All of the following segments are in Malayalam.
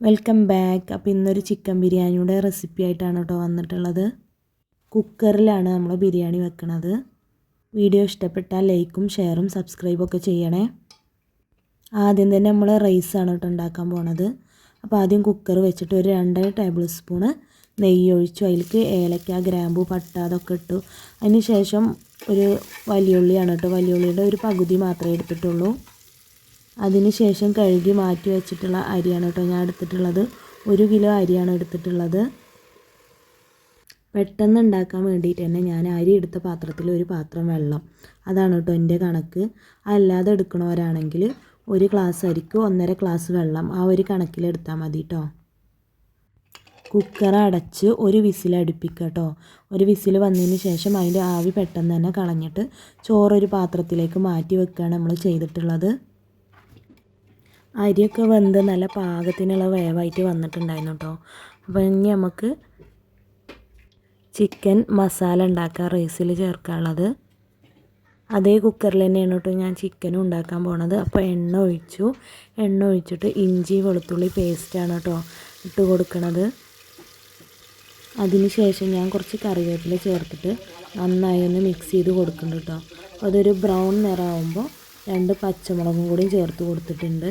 വെൽക്കം ബാക്ക് അപ്പോൾ ഇന്നൊരു ചിക്കൻ ബിരിയാണിയുടെ റെസിപ്പി ആയിട്ടാണ് കേട്ടോ വന്നിട്ടുള്ളത്. കുക്കറിലാണ് നമ്മൾ ബിരിയാണി വെക്കുന്നത് വീഡിയോ ഇഷ്ടപ്പെട്ടാൽ ലൈക്കും ഷെയറും സബ്സ്ക്രൈബും ഒക്കെ ചെയ്യണേ. ആദ്യം തന്നെ നമ്മൾ റൈസാണ് കേട്ടോ ഉണ്ടാക്കാൻ പോണത്. അപ്പോൾ ആദ്യം കുക്കർ വെച്ചിട്ട് ഒരു രണ്ടര ടേബിൾ സ്പൂണ് നെയ്യ് ഒഴിച്ചു. അതിലേക്ക് ഏലക്ക ഗ്രാമ്പു പട്ട അതൊക്കെ ഇട്ടു. അതിന് ശേഷം ഒരു വലിയുള്ളിയാണ് കേട്ടോ വലിയുള്ളിയുടെ ഒരു പകുതി മാത്രമേ എടുത്തിട്ടുള്ളൂ. അതിന് ശേഷം കഴുകി മാറ്റി വെച്ചിട്ടുള്ള അരിയാണ് കേട്ടോ ഞാൻ എടുത്തിട്ടുള്ളത്. ഒരു കിലോ അരിയാണ് എടുത്തിട്ടുള്ളത്. പെട്ടെന്ന് ഉണ്ടാക്കാൻ വേണ്ടിയിട്ട് തന്നെ ഞാൻ അരി എടുത്ത പാത്രത്തിൽ ഒരു പാത്രം വെള്ളം. അതാണ് കേട്ടോ എന്റെ കണക്ക്. അല്ലാതെ എടുക്കണവരാണെങ്കിൽ ഒരു ഗ്ലാസ് അരിക്ക് ഒന്നര ഗ്ലാസ് വെള്ളം ആ ഒരു കണക്കിലെടുത്താൽ മതി കേട്ടോ. കുക്കർ അടച്ച് ഒരു വിസിൽ അടുപ്പിക്കുക കേട്ടോ. ഒരു വിസിൽ വന്നതിന് ശേഷം അതിന്റെ ആവി പെട്ടെന്ന് തന്നെ കളഞ്ഞിട്ട് ചോറൊരു പാത്രത്തിലേക്ക് മാറ്റി വെക്കുകയാണ് നമ്മൾ ചെയ്തിട്ടുള്ളത്. അരിയൊക്കെ വെന്ത് നല്ല പാകത്തിനുള്ള വേവായിട്ട് വന്നിട്ടുണ്ടായിരുന്നു കേട്ടോ അപ്പോൾ ഇനി നമുക്ക് ചിക്കൻ മസാല ഉണ്ടാക്കാം റൈസിൽ ചേർക്കാനുള്ളത്. അതേ കുക്കറിൽ തന്നെയാണ് കേട്ടോ ഞാൻ ചിക്കനും ഉണ്ടാക്കാൻ പോണത്. അപ്പോൾ എണ്ണ ഒഴിച്ചു. എണ്ണ ഒഴിച്ചിട്ട് ഇഞ്ചി വെളുത്തുള്ളി പേസ്റ്റാണ് കേട്ടോ ഇട്ട് കൊടുക്കണത്. ശേഷം ഞാൻ കുറച്ച് കറിവേപ്പില ചേർത്തിട്ട് നന്നായി ഒന്ന് മിക്സ് ചെയ്ത് കൊടുക്കുന്നുണ്ട് കേട്ടോ അതൊരു ബ്രൗൺ നിറമാകുമ്പോൾ രണ്ട് പച്ചമുളകും കൂടി ചേർത്ത് കൊടുത്തിട്ടുണ്ട്.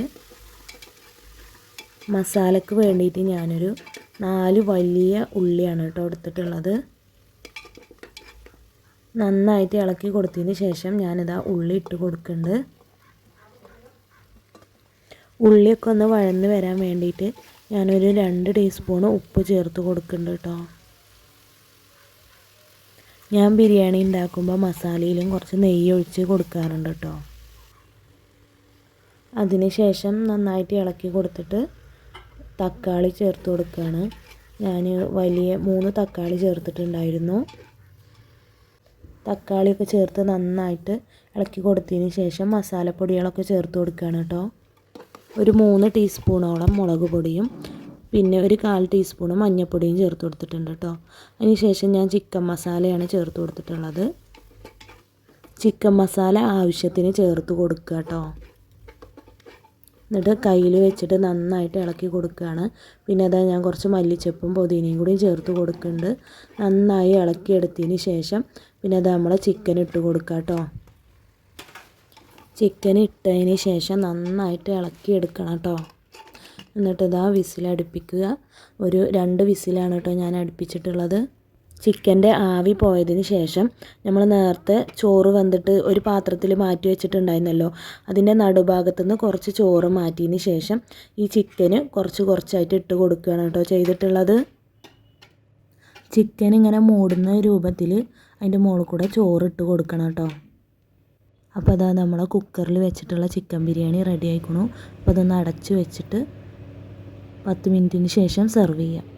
മസാലക്ക് വേണ്ടിയിട്ട് ഞാനൊരു നാല് വലിയ ഉള്ളിയാണ് കേട്ടോ എടുത്തിട്ടുള്ളത്. നന്നായിട്ട് ഇളക്കി കൊടുത്തതിന് ശേഷം ഞാനിതാ ഉള്ളി ഇട്ട് കൊടുക്കുന്നുണ്ട്. ഉള്ളിയൊക്കെ ഒന്ന് വഴന്ന് വരാൻ വേണ്ടിയിട്ട് ഞാനൊരു രണ്ട് ടീസ്പൂൺ ഉപ്പ് ചേർത്ത് കൊടുക്കുന്നുണ്ട് കേട്ടോ. ഞാൻ ബിരിയാണി ഉണ്ടാക്കുമ്പോൾ മസാലയിലും കുറച്ച് നെയ്യ് ഒഴിച്ച് കൊടുക്കാറുണ്ട് കേട്ടോ. അതിന് ശേഷം നന്നായിട്ട് ഇളക്കി കൊടുത്തിട്ട് തക്കാളി ചേർത്ത് കൊടുക്കുകയാണ് ഞാൻ വലിയ മൂന്ന് തക്കാളി ചേർത്തിട്ടുണ്ടായിരുന്നു. തക്കാളിയൊക്കെ ചേർത്ത് നന്നായിട്ട് ഇളക്കി കൊടുത്തതിന് ശേഷം മസാലപ്പൊടികളൊക്കെ ചേർത്ത് കൊടുക്കുകയാണ് കേട്ടോ. ഒരു മൂന്ന് ടീസ്പൂണോളം മുളക് പൊടിയും പിന്നെ ഒരു കാൽ ടീസ്പൂണ് മഞ്ഞൾപ്പൊടിയും ചേർത്ത് കൊടുത്തിട്ടുണ്ട് കേട്ടോ. അതിന് ശേഷം ഞാൻ ചിക്കൻ മസാലയാണ് ചേർത്ത് കൊടുത്തിട്ടുള്ളത്. ചിക്കൻ മസാല ആവശ്യത്തിന് ചേർത്ത് കൊടുക്കുക കേട്ടോ. എന്നിട്ട് കയ്യിൽ വെച്ചിട്ട് നന്നായിട്ട് ഇളക്കി കൊടുക്കുകയാണ്. പിന്നെ അതാ ഞാൻ കുറച്ച് മല്ലിച്ചപ്പും പുതിനയും കൂടിയും ചേർത്ത് കൊടുക്കുന്നുണ്ട്. നന്നായി ഇളക്കിയെടുത്തതിന് ശേഷം പിന്നെ അത് നമ്മളെ ചിക്കൻ ഇട്ട് കൊടുക്കുക കേട്ടോ. ചിക്കൻ ഇട്ടതിന് ശേഷം നന്നായിട്ട് ഇളക്കിയെടുക്കണം കേട്ടോ. എന്നിട്ട് ഇതാ വിസിൽ അടുപ്പിക്കുക ഒരു രണ്ട് വിസിലാണ് കേട്ടോ ഞാൻ അടുപ്പിച്ചിട്ടുള്ളത്. ചിക്കന്റെ ആവി പോയതിന് ശേഷം നമ്മൾ നേരത്തെ ചോറ് വന്നിട്ട് ഒരു പാത്രത്തിൽ മാറ്റി വെച്ചിട്ടുണ്ടായിരുന്നല്ലോ. അതിന്റെ നടുഭാഗത്തു നിന്ന് കുറച്ച് ചോറ് മാറ്റിയതിന് ശേഷം ഈ ചിക്കന് കുറച്ച് കുറച്ചായിട്ട് ഇട്ട് കൊടുക്കുകയാണ് കേട്ടോ ചെയ്തിട്ടുള്ളത്. ചിക്കൻ ഇങ്ങനെ മൂടുന്ന രൂപത്തിൽ അതിന്റെ മുകളിൽ കൂടെ ചോറ് ഇട്ട് കൊടുക്കണം കേട്ടോ. അപ്പോൾ അതാ നമ്മൾ കുക്കറിൽ വെച്ചിട്ടുള്ള ചിക്കൻ ബിരിയാണി റെഡി ആയിക്കണു. അപ്പോൾ അതൊന്ന് അടച്ച് വെച്ചിട്ട് പത്ത് മിനിറ്റിന് ശേഷം സെർവ് ചെയ്യാം.